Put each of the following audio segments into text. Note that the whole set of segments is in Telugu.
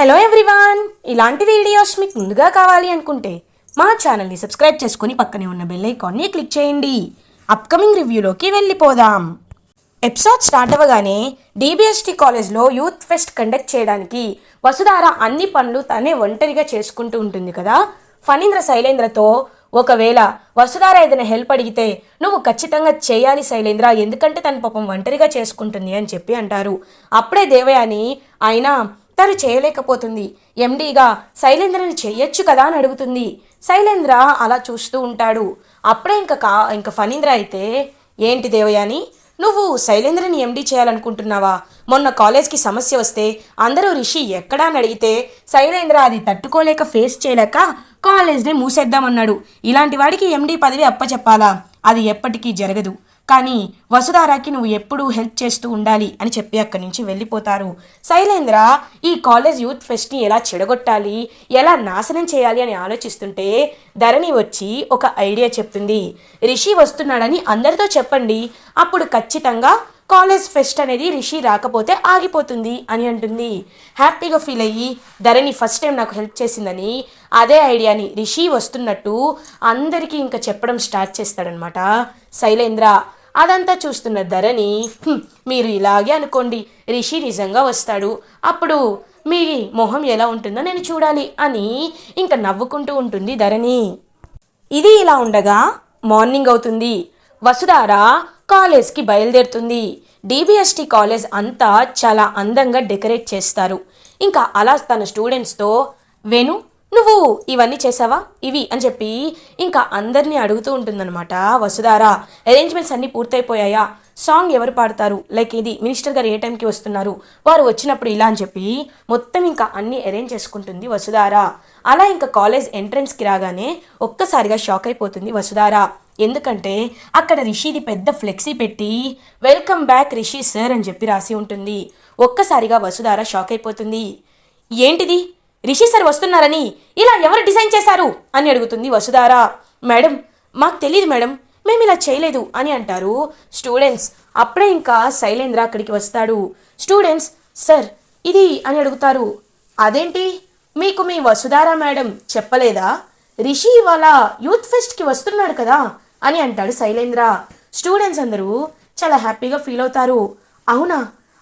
హలో ఎవ్రీవాన్ ఇలాంటి వీడియోస్ మీకు ముందుగా కావాలి అనుకుంటే మా ఛానల్ని సబ్స్క్రైబ్ చేసుకుని పక్కనే ఉన్న బెల్ ఐకాన్ని క్లిక్ చేయండి. అప్కమింగ్ రివ్యూలోకి వెళ్ళిపోదాం. ఎపిసోడ్ స్టార్ట్ అవ్వగానే డిబిఎస్టీ కాలేజ్లో యూత్ ఫెస్ట్ కండక్ట్ చేయడానికి వసుధార అన్ని పనులు తనే ఒంటరిగా చేసుకుంటూ ఉంటుంది కదా? ఫణీంద్ర శైలేంద్రతో ఒకవేళ వసుధార ఏదైనా హెల్ప్ అడిగితే నువ్వు ఖచ్చితంగా చేయాలి శైలేంద్ర ఎందుకంటే తన పాపం ఒంటరిగా చేసుకుంటుంది అని చెప్పి అంటారు. అప్పుడే దేవయాని అయినా తను చేయలేకపోతుంది. ఎండీగా శైలేంద్రని చేయొచ్చు కదా అని అడుగుతుంది. శైలేంద్ర అలా చూస్తూ ఉంటాడు. అప్పుడే ఇంకా కా ఇంకా ఫణీంద్ర అయితే ఏంటి దేవయాని? నువ్వు శైలేంద్రని ఎండీ చేయాలనుకుంటున్నావా? మొన్న కాలేజ్కి సమస్య వస్తే అందరూ రిషి ఎక్కడా అని అడిగితే శైలేంద్ర అది తట్టుకోలేక ఫేస్ చేయలేక కాలేజ్ని మూసేద్దామన్నాడు. ఇలాంటి వాడికి ఎండీ పదవి అప్పచెప్పాలా? అది ఎప్పటికీ జరగదు. కానీ వసుధారాకి నువ్వు ఎప్పుడూ హెల్ప్ చేస్తూ ఉండాలి అని చెప్పి అక్కడి నుంచి వెళ్ళిపోతారు. శైలేంద్ర ఈ కాలేజ్ యూత్ ఫెస్ట్ని ఎలా చెడగొట్టాలి? ఎలా నాశనం చేయాలి అని ఆలోచిస్తుంటే ధరణి వచ్చి ఒక ఐడియా చెప్తుంది. రిషి వస్తున్నాడని అందరితో చెప్పండి. అప్పుడు ఖచ్చితంగా కాలేజ్ ఫెస్ట్ అనేది రిషి రాకపోతే ఆగిపోతుంది అని అంటుంది. హ్యాపీగా ఫీల్ అయ్యి ధరణి ఫస్ట్ టైం నాకు హెల్ప్ చేసిందని అదే ఐడియాని రిషి వస్తున్నట్టు అందరికీ ఇంకా చెప్పడం స్టార్ట్ చేస్తాడనమాట శైలేంద్ర అదంతా చూస్తున్న ధరణి మీరు ఇలాగే అనుకోండి రిషి నిజంగా వస్తాడు. అప్పుడు మీ మొహం ఎలా ఉంటుందో నేను చూడాలి అని ఇంకా నవ్వుకుంటూ ఉంటుంది ధరణి. ఇది ఇలా ఉండగా మార్నింగ్ అవుతుంది. వసుధార కాలేజ్కి బయలుదేరుతుంది. డిబిఎస్టి కాలేజ్ అంతా చాలా అందంగా డెకరేట్ చేస్తారు. ఇంకా అలా తన స్టూడెంట్స్తో వేణు నువ్వు ఇవన్నీ చేసావా? ఇవి అని చెప్పి ఇంకా అందరినీ అడుగుతూ ఉంటుందన్నమాట. వసుధార అరేంజ్మెంట్స్ అన్నీ పూర్తయిపోయాయా? సాంగ్ ఎవరు పాడతారు? లైక్ ఇది మినిస్టర్ గారు ఏ టైంకి వస్తున్నారు? వారు వచ్చినప్పుడు ఇలా అని చెప్పి మొత్తం ఇంకా అన్ని అరేంజ్ చేసుకుంటుంది వసుధార. అలా ఇంకా కాలేజ్ ఎంట్రన్స్కి రాగానే ఒక్కసారిగా షాక్ అయిపోతుంది వసుధార. ఎందుకంటే అక్కడ రిషిది పెద్ద ఫ్లెక్సీ పెట్టి వెల్కమ్ బ్యాక్ రిషి సార్ అని చెప్పి రాసి ఉంటుంది. ఒక్కసారిగా వసుధార షాక్ అయిపోతుంది. ఏంటిది? రిషి సార్ వస్తున్నారని ఇలా ఎవరు డిజైన్ చేశారు అని అడుగుతుంది వసుధార. మేడం మాకు తెలియదు మేడం మేము ఇలా చేయలేదు అని అంటారు స్టూడెంట్స్. అప్పుడే ఇంకా శైలేంద్ర అక్కడికి వస్తాడు. స్టూడెంట్స్ సార్ ఇది అని అడుగుతారు. అదేంటి? మీకు మీ వసుధార మేడం చెప్పలేదా? రిషి ఇవాళ యూత్ ఫెస్ట్కి వస్తున్నాడు కదా అని అంటాడు శైలేంద్ర. స్టూడెంట్స్ అందరూ చాలా హ్యాపీగా ఫీల్ అవుతారు. అవునా?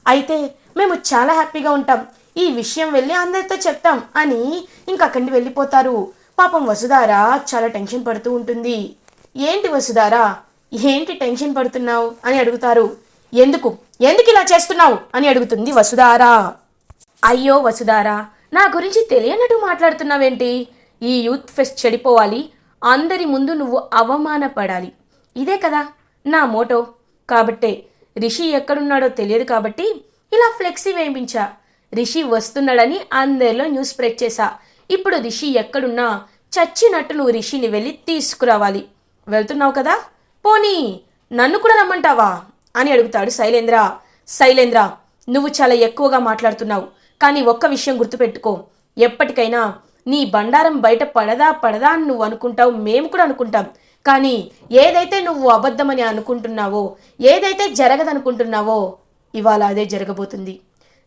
అయితే మేము చాలా హ్యాపీగా ఉంటాం. ఈ విషయం వెళ్ళి అందరితో చెప్తాం అని ఇంకా అక్కడికి వెళ్ళిపోతారు. పాపం వసుధార చాలా టెన్షన్ పడుతూ ఉంటుంది. ఏంటి వసుధార? ఏంటి టెన్షన్ పడుతున్నావు? అని అడుగుతారు. ఎందుకు? ఎందుకు ఇలా చేస్తున్నావు? అని అడుగుతుంది వసుధార. అయ్యో వసుధార నా గురించి తెలియనట్టు మాట్లాడుతున్నావేంటి? ఈ యూత్ ఫెస్ట్ చెడిపోవాలి. అందరి ముందు నువ్వు అవమానపడాలి. ఇదే కదా నా మోటో. కాబట్టే రిషి ఎక్కడున్నాడో తెలియదు కాబట్టి ఇలా ఫ్లెక్సీ వేయించా. రిషి వస్తున్నాడని అందరిలో న్యూస్ స్ప్రెడ్ చేశా. ఇప్పుడు రిషి ఎక్కడున్నా చచ్చినట్టు నువ్వు రిషిని వెళ్ళి తీసుకురావాలి. వెళ్తున్నావు కదా? పోనీ నన్ను కూడా రమ్మంటావా? అని అడుగుతాడు శైలేంద్ర. శైలేంద్ర నువ్వు చాలా ఎక్కువగా మాట్లాడుతున్నావు. కానీ ఒక్క విషయం గుర్తుపెట్టుకో. ఎప్పటికైనా నీ బండారం బయట పడదా పడదా అని నువ్వు అనుకుంటావు మేము కూడా అనుకుంటాం. కానీ ఏదైతే నువ్వు అబద్ధమని అనుకుంటున్నావో ఏదైతే జరగదనుకుంటున్నావో ఇవాళ అదే జరగబోతుంది.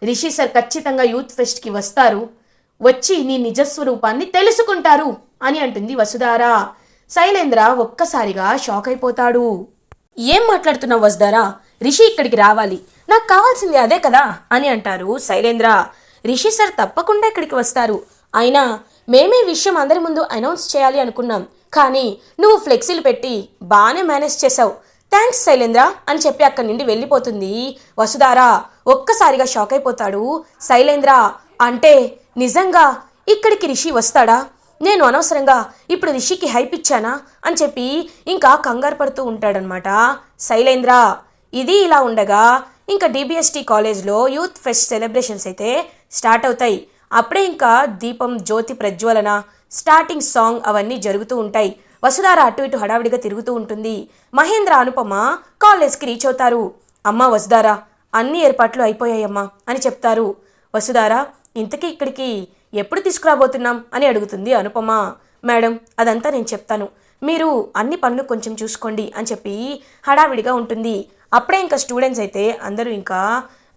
రిషి సార్ ఖచ్చితంగా యూత్ ఫెస్ట్కి వస్తారు. వచ్చి నీ నిజస్వరూపాన్ని తెలుసుకుంటారు అని అంటుంది వసుధార. శైలేంద్ర ఒక్కసారిగా షాక్ అయిపోతాడు. ఏం మాట్లాడుతున్నావు వసుధారా? రిషి ఇక్కడికి రావాలి. నాకు కావాల్సింది అదే కదా అని అంటారు శైలేంద్ర. రిషి సార్ తప్పకుండా ఇక్కడికి వస్తారు. అయినా మేమే విషయం అందరి ముందు అనౌన్స్ చేయాలి అనుకున్నాం. కానీ నువ్వు ఫ్లెక్సీలు పెట్టి బాగానే మేనేజ్ చేసావు థ్యాంక్స్ శైలేంద్ర అని చెప్పి అక్కడి నుండి వెళ్ళిపోతుంది వసుధారా. ఒక్కసారిగా షాక్ అయిపోతాడు. శైలేంద్ర అంటే నిజంగా ఇక్కడికి రిషి వస్తాడా? నేను అనవసరంగా ఇప్పుడు రిషికి హైప్ ఇచ్చానా? అని చెప్పి ఇంకా కంగారు పడుతూ ఉంటాడనమాట శైలేంద్ర ఇది ఇలా ఉండగా ఇంకా డిబిఎస్టీ కాలేజ్లో యూత్ ఫెస్ట్ సెలబ్రేషన్స్ అయితే స్టార్ట్ అవుతాయి. అప్పుడే ఇంకా దీపం జ్యోతి ప్రజ్వలన స్టార్టింగ్ సాంగ్ అవన్నీ జరుగుతూ ఉంటాయి. వసుధార అటు ఇటు హడావిడిగా తిరుగుతూ ఉంటుంది. మహేంద్ర అనుపమ కాలేజ్కి రీచ్ అవుతారు. అమ్మ వసుధారా అన్ని ఏర్పాట్లు అయిపోయాయమ్మా అని చెప్తారు. వసుధారా ఇంతకీ ఇక్కడికి ఎప్పుడు తీసుకురాబోతున్నాం అని అడుగుతుంది అనుపమ. మేడం అదంతా నేను చెప్తాను. మీరు అన్ని పనులు కొంచెం చూసుకోండి అని చెప్పి హడావిడిగా ఉంటుంది. అప్పుడే ఇంకా స్టూడెంట్స్ అయితే అందరూ ఇంకా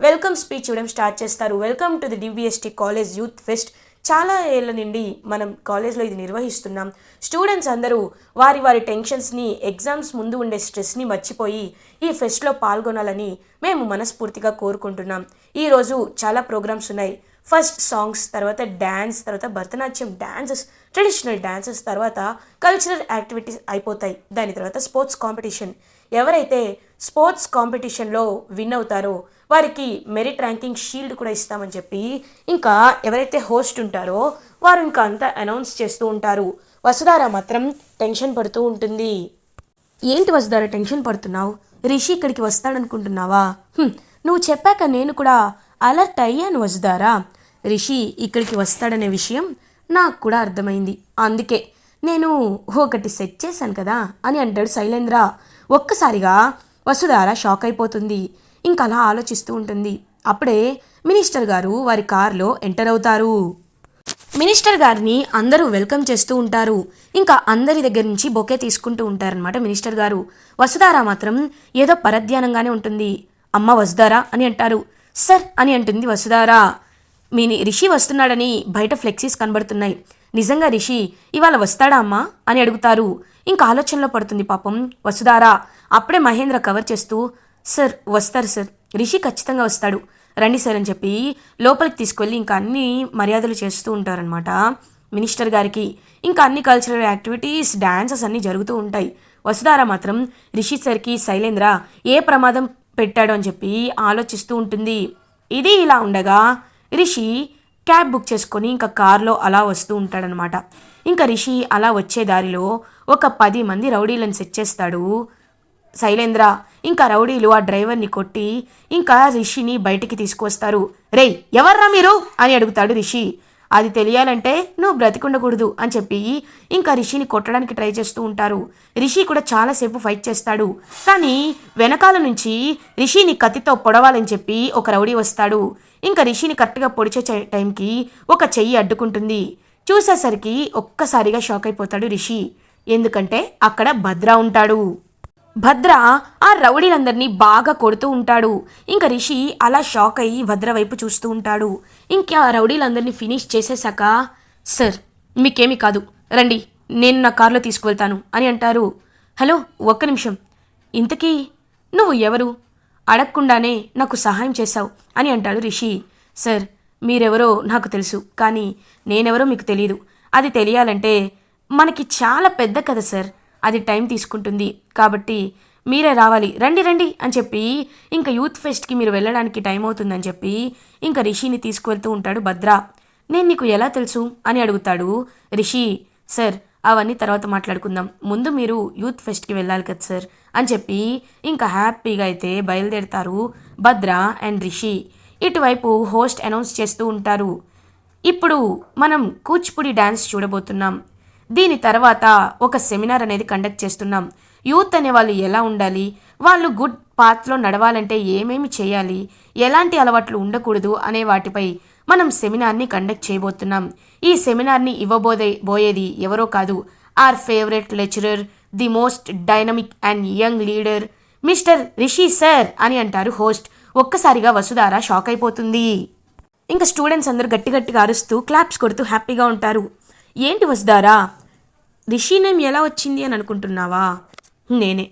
వెల్కమ్ స్పీచ్ ఇవ్వడం స్టార్ట్ చేస్తారు. Welcome to the DVST college youth fest. చాలా ఏళ్ళ నుండి మనం కాలేజ్లో ఇది నిర్వహిస్తున్నాం. స్టూడెంట్స్ అందరూ వారి వారి టెన్షన్స్ని ఎగ్జామ్స్ ముందు ఉండే స్ట్రెస్ని మర్చిపోయి ఈ ఫెస్ట్లో పాల్గొనాలని మేము మనస్ఫూర్తిగా కోరుకుంటున్నాం. ఈరోజు చాలా ప్రోగ్రామ్స్ ఉన్నాయి. ఫస్ట్ సాంగ్స్ తర్వాత డ్యాన్స్ తర్వాత భరతనాట్యం డ్యాన్సెస్ ట్రెడిషనల్ డ్యాన్సెస్ తర్వాత కల్చరల్ యాక్టివిటీస్ అయిపోతాయి. దాని తర్వాత స్పోర్ట్స్ కాంపిటీషన్ ఎవరైతే స్పోర్ట్స్ కాంపిటీషన్లో విన్ అవుతారో వారికి మెరిట్ ర్యాంకింగ్ షీల్డ్ కూడా ఇస్తామని చెప్పి ఇంకా ఎవరైతే హోస్ట్ ఉంటారో వారు ఇంకా అంతా అనౌన్స్ చేస్తూ ఉంటారు. వసుధార మాత్రం టెన్షన్ పడుతూ ఉంటుంది. ఏంటి వసుధార టెన్షన్ పడుతున్నావు? రిషి ఇక్కడికి వస్తాడనుకుంటున్నావా? నువ్వు చెప్పాక నేను కూడా అలర్ట్ అయ్యాను వసుధారా. రిషి ఇక్కడికి వస్తాడనే విషయం నాకు కూడా అర్థమైంది. అందుకే నేను ఒకటి సెట్ చేశాను కదా అని అంటాడు శైలేంద్ర. ఒక్కసారిగా వసుధార షాక్ అయిపోతుంది. ఇంకా అలా ఆలోచిస్తూ ఉంటుంది. అప్పుడే మినిస్టర్ గారు వారి కారులో ఎంటర్ అవుతారు. మినిస్టర్ గారిని అందరూ వెల్కమ్ చేస్తూ ఉంటారు. ఇంకా అందరి దగ్గర నుంచి బొకే తీసుకుంటూ ఉంటారనమాట మినిస్టర్ గారు. వసుధారా మాత్రం ఏదో పరధ్యానంగానే ఉంటుంది. అమ్మ వసుధారా అని అంటారు. సర్ అని అంటుంది వసుధారా. మీ రిషి వస్తున్నాడని బయట ఫ్లెక్సీస్ కనబడుతున్నాయి. నిజంగా రిషి ఇవాళ వస్తాడా అమ్మా? అని అడుగుతారు. ఇంకా ఆలోచనలో పడుతుంది పాపం వసుధారా. అప్పుడే మహేంద్ర కవర్ చేస్తూ సార్ వస్తారు సార్. రిషి ఖచ్చితంగా వస్తాడు. రండి సార్ అని చెప్పి లోపలికి తీసుకెళ్ళి ఇంకా అన్ని మర్యాదలు చేస్తూ ఉంటారనమాట మినిస్టర్ గారికి. ఇంకా అన్ని కల్చరల్ యాక్టివిటీస్ డ్యాన్సెస్ అన్నీ జరుగుతూ ఉంటాయి. వసుధార మాత్రం రిషి సార్కి శైలేంద్ర ఏ ప్రమాదం పెట్టాడు? అని చెప్పి ఆలోచిస్తూ ఉంటుంది. ఇది ఇలా ఉండగా రిషి క్యాబ్ బుక్ చేసుకొని ఇంకా కార్లో అలా వస్తూ ఉంటాడనమాట ఇంకా రిషి అలా వచ్చే దారిలో ఒక పది మంది రౌడీలను సెట్ చేస్తాడు. శైలేంద్ర ఇంకా రౌడీలు ఆ డ్రైవర్ని కొట్టి ఇంకా రిషిని బయటికి తీసుకొస్తారు రేయ్ ఎవర్రా మీరు? అని అడుగుతాడు రిషి. అది తెలియాలంటే నువ్వు బ్రతికుండకూడదు అని చెప్పి ఇంకా రిషిని కొట్టడానికి ట్రై చేస్తూ ఉంటారు. రిషి కూడా చాలాసేపు ఫైట్ చేస్తాడు. కానీ వెనకాల నుంచి రిషిని కత్తితో పొడవాలని చెప్పి ఒక రౌడీ వస్తాడు. ఇంకా రిషిని కరెక్ట్గా పొడిచే టైంకి ఒక చెయ్యి అడ్డుకుంటుంది. చూసేసరికి ఒక్కసారిగా షాక్ అయిపోతాడు రిషి. ఎందుకంటే అక్కడ భద్ర ఉంటాడు. భద్ర ఆ రౌడీలందరినీ బాగా కొడుతూ ఉంటాడు. ఇంకా రిషి అలా షాక్ అయ్యి భద్ర వైపు చూస్తూ ఉంటాడు. ఇంకా ఆ రౌడీలందరినీ ఫినిష్ చేసేశాక సార్ మీకేమీ కాదు. రండి నేను నా కారులో తీసుకువెళ్తాను అని అంటారు. హలో ఒక్క నిమిషం. ఇంతకీ నువ్వు ఎవరు? అడగకుండానే నాకు సహాయం చేశావు అని అంటాడు రిషి. సార్ మీరెవరో నాకు తెలుసు కానీ నేనెవరో మీకు తెలియదు అది తెలియాలంటే మనకి చాలా పెద్ద కథ సార్. అది టైం తీసుకుంటుంది. కాబట్టి మీరే రావాలి. రండి రండి అని చెప్పి ఇంకా యూత్ ఫెస్ట్కి మీరు వెళ్ళడానికి టైం అవుతుందని చెప్పి ఇంకా రిషిని తీసుకువెళ్తూ ఉంటాడు భద్ర. నేను నీకు ఎలా తెలుసు? అని అడుగుతాడు రిషి. సార్ అవన్నీ తర్వాత మాట్లాడుకుందాం. ముందు మీరు యూత్ ఫెస్ట్కి వెళ్ళాలి కదా సార్ అని చెప్పి ఇంకా హ్యాపీగా అయితే బయలుదేరుతారు భద్ర అండ్ రిషి. ఇటువైపు హోస్ట్ అనౌన్స్ చేస్తూ ఉంటారు. ఇప్పుడు మనం కూచిపూడి డ్యాన్స్ చూడబోతున్నాం. దీని తర్వాత ఒక సెమినార్ అనేది కండక్ట్ చేస్తున్నాం. యూత్ అనే వాళ్ళు ఎలా ఉండాలి? వాళ్ళు గుడ్ పాత్లో నడవాలంటే ఏమేమి చేయాలి? ఎలాంటి అలవాట్లు ఉండకూడదు అనే వాటిపై మనం సెమినార్ని కండక్ట్ చేయబోతున్నాం. ఈ సెమినార్ని ఇవ్వబోదే బోయేది ఎవరో కాదు. Our favourite lecturer the most dynamic and young leader mister Rishi sir అని అంటారు హోస్ట్. ఒక్కసారిగా వసుధార షాక్ అయిపోతుంది. ఇంకా స్టూడెంట్స్ అందరూ గట్టి గట్టిగా అరుస్తూ క్లాప్స్ కొడుతూ హ్యాపీగా ఉంటారు. ఏంటి వసుదారా రిషి నేమ్ ఎలా వచ్చింది అని అనుకుంటున్నావా? నేనే.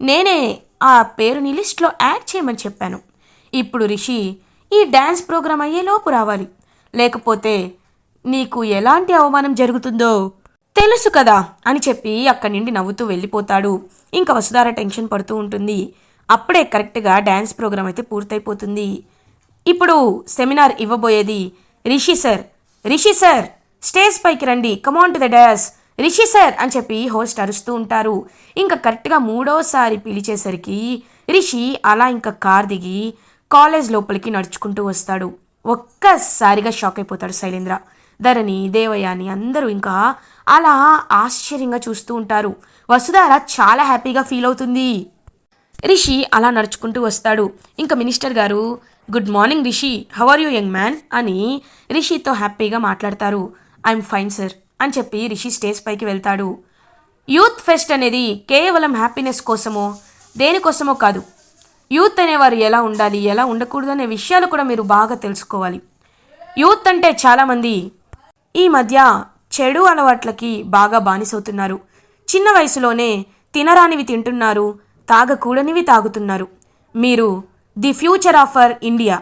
నేనే ఆ పేరుని లిస్ట్లో యాడ్ చేయమని చెప్పాను. ఇప్పుడు రిషి ఈ డ్యాన్స్ ప్రోగ్రాం అయ్యేలోపు రావాలి. లేకపోతే నీకు ఎలాంటి అవమానం జరుగుతుందో తెలుసు కదా అని చెప్పి అక్కడి నుండి నవ్వుతూ వెళ్ళిపోతాడు. ఇంకా వసుధార టెన్షన్ పడుతూ ఉంటుంది. అప్పుడే కరెక్ట్గా డ్యాన్స్ ప్రోగ్రామ్ అయితే పూర్తయిపోతుంది. ఇప్పుడు seminar ఇవ్వబోయేది Rishi sir. Rishi sir! Stage పైకి రండి. Come on to the dais Rishi sir అని చెప్పి హోస్ట్ అరుస్తూ ఉంటారు. ఇంకా కరెక్ట్గా మూడోసారి పిలిచేసరికి రిషి అలా ఇంకా కార్ దిగి కాలేజ్ లోపలికి నడుచుకుంటూ వస్తాడు. ఒక్కసారిగా షాక్ అయిపోతాడు శైలేంద్ర. ధరణి దేవయాని అందరూ ఇంకా అలా ఆశ్చర్యంగా చూస్తూ ఉంటారు. వసుధార చాలా హ్యాపీగా ఫీల్ అవుతుంది. రిషి అలా నడుచుకుంటూ వస్తాడు. ఇంకా మినిస్టర్ గారు good morning Rishi. How are you young man అని రిషితో హ్యాపీగా మాట్లాడతారు. ఐఎమ్ ఫైన్ సార్ అని చెప్పి రిషి స్టేజ్ పైకి వెళ్తాడు. యూత్ ఫెస్ట్ అనేది కేవలం హ్యాపీనెస్ కోసమో దేనికోసమో కాదు. యూత్ అనేవారు ఎలా ఉండాలి ఎలా ఉండకూడదు అనే విషయాలు కూడా మీరు బాగా తెలుసుకోవాలి. యూత్ అంటే చాలామంది ఈ మధ్య చెడు అలవాట్లకి బాగా బానిసవుతున్నారు. చిన్న వయసులోనే తినరానివి తింటున్నారు తాగకూడనివి తాగుతున్నారు. మీరు the future of India.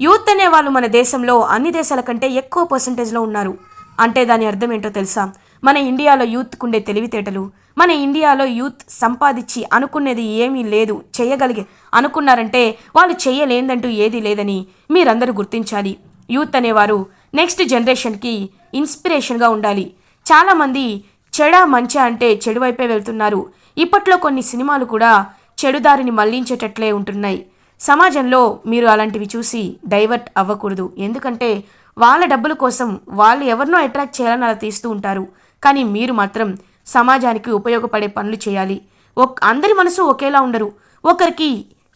Youth అనేవాళ్ళు మన దేశంలో అన్ని దేశాల కంటే ఎక్కువ పర్సంటేజ్లో ఉన్నారు. అంటే దాని అర్థం ఏంటో తెలుసా? మన ఇండియాలో యూత్కు ఉండే తెలివితేటలు మన ఇండియాలో యూత్ సంపాదించి అనుకునేది ఏమీ లేదు చేయగలిగే అనుకున్నారంటే వాళ్ళు చేయలేదంటూ ఏదీ లేదని మీరందరూ గుర్తించాలి. యూత్ అనేవారు నెక్స్ట్ జనరేషన్కి ఇన్స్పిరేషన్గా ఉండాలి. చాలామంది చెడ మంచి అంటే చెడు వైపే వెళ్తున్నారు. ఇప్పట్లో కొన్ని సినిమాలు కూడా చెడుదారిని మళ్ళించేటట్లే ఉంటున్నాయి. సమాజంలో మీరు అలాంటివి చూసి డైవర్ట్ అవ్వకూడదు. ఎందుకంటే వాళ్ళ డబ్బుల కోసం వాళ్ళు ఎవరినో అట్రాక్ట్ చేయాలని అలా తీస్తూ ఉంటారు. కానీ మీరు మాత్రం సమాజానికి ఉపయోగపడే పనులు చేయాలి. ఒక్ అందరి మనసు ఒకేలా ఉండరు. ఒకరికి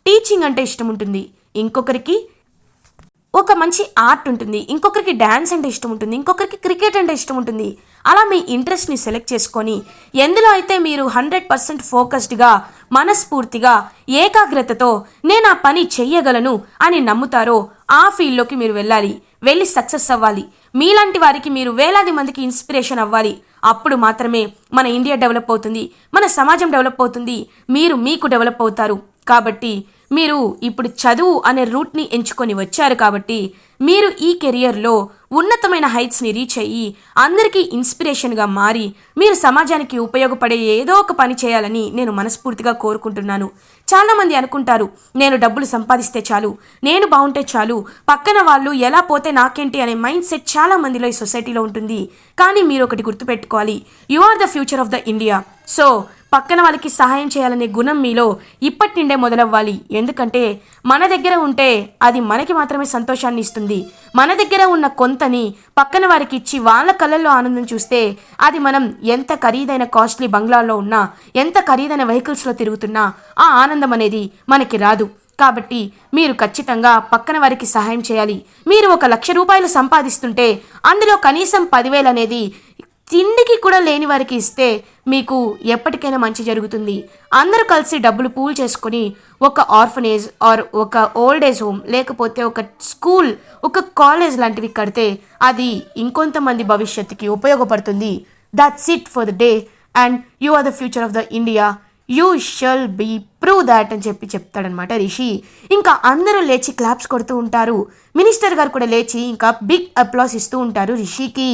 టీచింగ్ అంటే ఇష్టం ఉంటుంది. ఇంకొకరికి ఒక మంచి ఆర్ట్ ఉంటుంది. ఇంకొకరికి డ్యాన్స్ అంటే ఇష్టం ఉంటుంది. ఇంకొకరికి క్రికెట్ అంటే ఇష్టం ఉంటుంది. అలా మీ ఇంట్రెస్ట్ని సెలెక్ట్ చేసుకొని ఎందులో అయితే మీరు హండ్రెడ్ పర్సెంట్ ఫోకస్డ్గా మనస్ఫూర్తిగా ఏకాగ్రతతో నేను ఆ పని చెయ్యగలను అని నమ్ముతారో ఆ ఫీల్డ్లోకి మీరు వెళ్ళాలి. వెళ్ళి సక్సెస్ అవ్వాలి. మీలాంటి వారికి మీరు వేలాది మందికి ఇన్స్పిరేషన్ అవ్వాలి. అప్పుడు మాత్రమే మన ఇండియా డెవలప్ అవుతుంది. మన సమాజం డెవలప్ అవుతుంది. మీరు మీకు డెవలప్ అవుతారు. కాబట్టి మీరు ఇప్పుడు చదువు అనే రూట్ని ఎంచుకొని వచ్చారు కాబట్టి మీరు ఈ కెరియర్లో ఉన్నతమైన హైట్స్ని రీచ్ అయ్యి అందరికీ ఇన్స్పిరేషన్గా మారి మీరు సమాజానికి ఉపయోగపడే ఏదో ఒక పని చేయాలని నేను మనస్ఫూర్తిగా కోరుకుంటున్నాను. చాలామంది అనుకుంటారు నేను డబ్బులు సంపాదిస్తే చాలు నేను బాగుంటే చాలు పక్కన వాళ్ళు ఎలా పోతే నాకేంటి అనే మైండ్ సెట్ చాలా మందిలో ఈ సొసైటీలో ఉంటుంది. కానీ మీరు ఒకటి గుర్తుపెట్టుకోవాలి you are the future of the India. So పక్కన వాళ్ళకి సహాయం చేయాలనే గుణం మీలో ఇప్పటి నుండే మొదలవ్వాలి. ఎందుకంటే మన దగ్గర ఉంటే అది మనకి మాత్రమే సంతోషాన్ని ఇస్తుంది. మన దగ్గర ఉన్న కొంతని పక్కన వారికి ఇచ్చి వాళ్ళ కళ్ళల్లో ఆనందం చూస్తే అది మనం ఎంత ఖరీదైన కాస్ట్లీ బంగ్లాల్లో ఉన్నా ఎంత ఖరీదైన వెహికల్స్లో తిరుగుతున్నా ఆ ఆనందం అనేది మనకి రాదు. కాబట్టి మీరు ఖచ్చితంగా పక్కన వారికి సహాయం చేయాలి. మీరు ఒక లక్ష రూపాయలు సంపాదిస్తుంటే అందులో కనీసం పదివేలు అనేది తిండికి కూడా లేని వారికి ఇస్తే మీకు ఎప్పటికైనా మంచి జరుగుతుంది. అందరూ కలిసి డబ్బులు పూల్ చేసుకొని ఒక ఆర్ఫనేజ్ ఆర్ ఒక ఓల్డ్ ఏజ్ హోమ్ లేకపోతే ఒక స్కూల్ ఒక కాలేజ్ లాంటివి కడితే అది ఇంకొంతమంది భవిష్యత్తుకి ఉపయోగపడుతుంది. That's it for the day and you are the future of the India you shall be prove that అని చెప్పి చెప్తాడనమాట రిషి. ఇంకా అందరూ లేచి క్లాప్స్ కొడుతూ ఉంటారు. మినిస్టర్ గారు కూడా లేచి ఇంకా బిగ్ అప్లాస్ ఇస్తూ ఉంటారు రిషికి.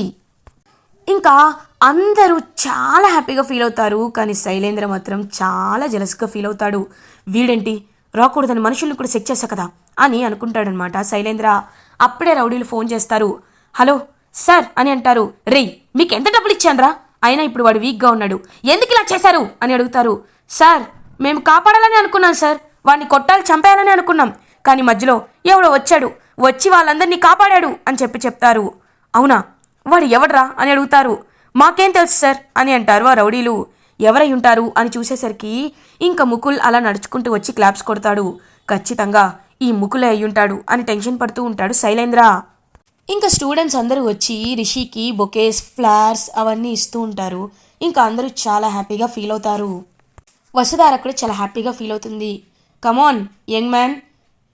ఇంకా అందరూ చాలా హ్యాపీగా ఫీల్ అవుతారు కానీ శైలేంద్ర మాత్రం చాలా జలస్గా ఫీల్ అవుతాడు. వీడేంటి? రాకూడదని మనుషుల్ని కూడా చెక్ చేశా కదా అని అనుకుంటాడనమాట శైలేంద్ర అప్పుడే రౌడీలు ఫోన్ చేస్తారు. హలో సార్ అని అంటారు. రేయ్ మీకు ఎంత డబ్బులు ఇచ్చానరా? అయినా ఇప్పుడు వాడు వీక్గా ఉన్నాడు. ఎందుకు ఇలా చేశారు? అని అడుగుతారు. సార్ మేము కాపాడాలని అనుకున్నాం సార్. వాడిని కొట్టాలి చంపేయాలని అనుకున్నాం. కానీ మధ్యలో ఎవడో వచ్చాడు. వచ్చి వాళ్ళందరినీ కాపాడాడు అని చెప్పి చెప్తారు. అవునా? వాడు ఎవడ్రా అని అడుగుతారు. మాకేం తెలుసు సార్ అని అంటారు ఆ రౌడీలు. ఎవరై ఉంటారు అని చూసేసరికి ఇంకా ముకుల్ అలా నడుచుకుంటూ వచ్చి క్లాప్స్ కొడతాడు. ఖచ్చితంగా ఈ ముకులే అయ్యుంటాడు అని టెన్షన్ పడుతూ ఉంటాడు శైలేంద్ర. ఇంకా స్టూడెంట్స్ అందరూ వచ్చి రిషికి బొకేస్ ఫ్లవర్స్ అవన్నీ ఇస్తూ ఉంటారు. ఇంకా అందరూ చాలా హ్యాపీగా ఫీల్ అవుతారు. వసుధార కూడా చాలా హ్యాపీగా ఫీల్ అవుతుంది. Come on young man.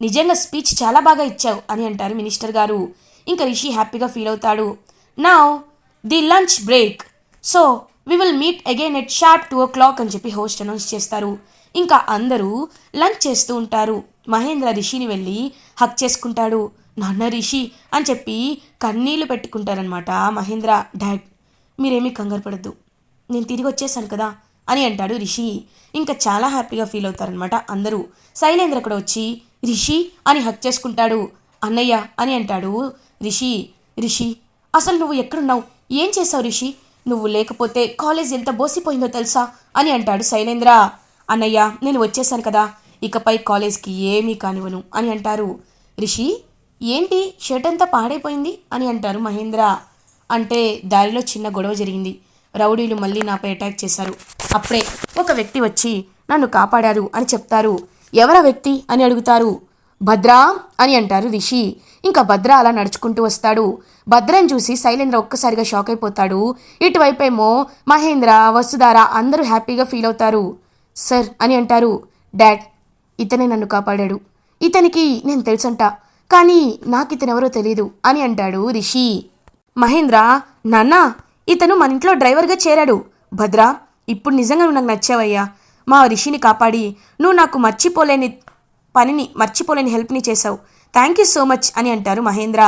నిజంగా స్పీచ్ చాలా బాగా ఇచ్చావు అని అంటారు మినిస్టర్ గారు. ఇంకా రిషి హ్యాపీగా ఫీల్ అవుతాడు. Now the lunch break so we will meet again at sharp two o'clock అని చెప్పి హోస్ట్ అనౌన్స్ చేస్తారు. ఇంకా అందరూ లంచ్ చేస్తూ ఉంటారు. మహేంద్ర రిషిని వెళ్ళి హక్ చేసుకుంటాడు. నాన్న రిషి అని చెప్పి కన్నీళ్ళు పెట్టుకుంటారనమాట మహేంద్ర డాడ్. మీరేమీ కంగారు పడద్దు. నేను తిరిగి వచ్చేసాను కదా అని అంటాడు రిషి. ఇంకా చాలా హ్యాపీగా ఫీల్ అవుతారనమాట అందరూ. శైలేంద్ర కూడా వచ్చి రిషి అని హక్ చేసుకుంటాడు. అన్నయ్య అని అంటాడు రిషి. రిషి అసలు నువ్వు ఎక్కడున్నావు? ఏం చేశావు రిషి? నువ్వు లేకపోతే కాలేజ్ ఎంత బోసిపోయిందో తెలుసా? అని అంటాడు శైలేంద్ర. అన్నయ్య నేను వచ్చేసాను కదా. ఇకపై కాలేజ్కి ఏమీ కానివ్వను అని అంటారు. రిషి ఏంటి? షర్ట్ అంతా పాడైపోయింది? అని అంటారు మహేంద్ర. అంటే దారిలో చిన్న గొడవ జరిగింది. రౌడీలు మళ్ళీ నాపై అటాక్ చేశారు. అప్పుడే ఒక వ్యక్తి వచ్చి నన్ను కాపాడారు అని చెప్తారు. ఎవరా వ్యక్తి? అని అడుగుతారు. భద్రా అని అంటారు రిషి. ఇంకా భద్ర అలా నడుచుకుంటూ వస్తాడు. భద్రని చూసి శైలేంద్ర ఒక్కసారిగా షాక్ అయిపోతాడు. ఇటువైపేమో మహేంద్ర వసుధార అందరూ హ్యాపీగా ఫీల్ అవుతారు. సర్ అని అంటారు. డాడ్ ఇతనే నన్ను కాపాడాడు. ఇతనికి నేను తెలుసంట. కానీ నాకు ఇతనెవరో తెలీదు అని అంటాడు రిషి. మహేంద్ర నాన్న ఇతను మన ఇంట్లో డ్రైవర్గా చేరాడు. భద్ర ఇప్పుడు నిజంగా నువ్వు నాకు నచ్చావయ్యా. మా రిషిని కాపాడి. నువ్వు నాకు మర్చిపోలేని పనిని మర్చిపోలేని హెల్ప్ని చేశావు. థ్యాంక్ యూ సో మచ్ అని అంటారు మహేంద్ర.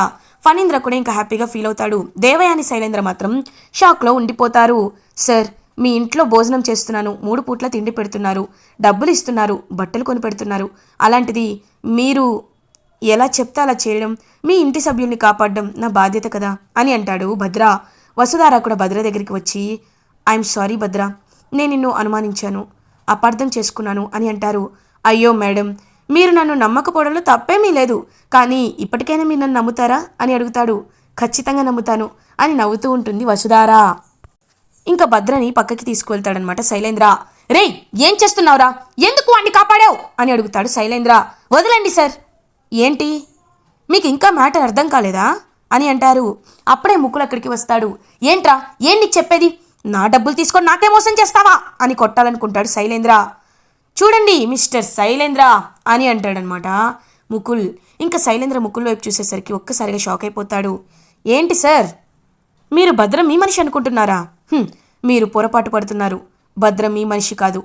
ఫణీంద్ర కూడా ఇంకా హ్యాపీగా ఫీల్ అవుతాడు. దేవయాని శైలేంద్ర మాత్రం షాక్లో ఉండిపోతారు. సార్ మీ ఇంట్లో భోజనం చేస్తున్నాను. మూడు పూట్ల తిండి పెడుతున్నారు. డబ్బులు ఇస్తున్నారు. బట్టలు కొని పెడుతున్నారు. అలాంటిది మీరు ఎలా చెప్తే అలా చేయడం మీ ఇంటి సభ్యుల్ని కాపాడడం నా బాధ్యత కదా అని అంటాడు భద్ర. వసుధార కూడా భద్ర దగ్గరికి వచ్చి ఐఎమ్ సారీ భద్ర. నేను నిన్ను అనుమానించాను. అపార్థం చేసుకున్నాను అని అంటారు. అయ్యో మేడం మీరు నన్ను నమ్మకపోవడంలో తప్పేమీ లేదు. కానీ ఇప్పటికైనా మీరు నన్ను నమ్ముతారా? అని అడుగుతాడు. ఖచ్చితంగా నమ్ముతాను అని నవ్వుతూ ఉంటుంది వసుధారా. ఇంకా భద్రని పక్కకి తీసుకువెళ్తాడనమాట శైలేంద్ర. రేయ్ ఏం చేస్తున్నావురా? ఎందుకు వాణ్ణి కాపాడావు? అని అడుగుతాడు శైలేంద్ర. వదలండి సార్. ఏంటి? మీకు ఇంకా మ్యాటర్ అర్థం కాలేదా? అని అంటారు. అప్పుడే ముక్కులు అక్కడికి వస్తాడు. ఏంట్రా? ఏం నీకు చెప్పేది? నా డబ్బులు తీసుకొని నాకే మోసం చేస్తావా? అని కొట్టాలనుకుంటాడు శైలేంద్ర. చూడండి మిస్టర్ శైలేంద్ర. అని అంటాడనమాట ముకుల్. ఇంకా శైలేంద్ర ముకుల్ వైపు చూసేసరికి ఒక్కసారిగా షాక్ అయిపోతాడు. ఏంటి సార్? మీరు భద్రం మీ మనిషి అనుకుంటున్నారా? మీరు పొరపాటు పడుతున్నారు. భద్రం మీ మనిషి కాదు.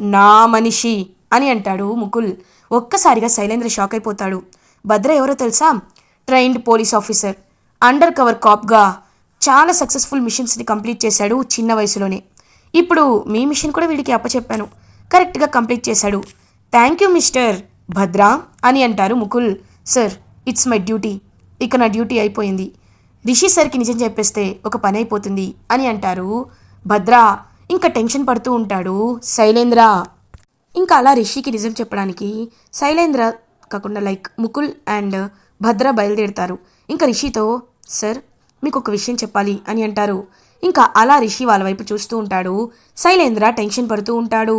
నా మనిషి అని అంటాడు ముకుల్. ఒక్కసారిగా శైలేంద్ర షాక్ అయిపోతాడు. భద్ర ఎవరో తెలుసా? Trained police officer. Under cover కాప్గా చాలా సక్సెస్ఫుల్ మిషన్స్ని కంప్లీట్ చేశాడు చిన్న వయసులోనే. ఇప్పుడు మీ మిషన్ కూడా వీడికి అప్పచెప్పాను. కరెక్ట్గా కంప్లీట్ చేశాడు. థ్యాంక్ యూ మిస్టర్ భద్ర అని అంటారు Mukul. Sir it's my duty. ఇక నా డ్యూటీ అయిపోయింది. రిషి సార్కి నిజం చెప్పేస్తే ఒక పని అయిపోతుంది అని అంటారు భద్ర. ఇంకా టెన్షన్ పడుతూ ఉంటాడు శైలేంద్ర. ఇంకా అలా రిషికి నిజం చెప్పడానికి శైలేంద్ర కాకుండా లైక్ ముకుల్ అండ్ భద్ర బయలుదేరుతారు. ఇంకా రిషితో సార్ మీకు ఒక విషయం చెప్పాలి అని అంటారు. ఇంకా అలా రిషి వాళ్ళ వైపు చూస్తూ ఉంటాడు. శైలేంద్ర టెన్షన్ పడుతూ ఉంటాడు.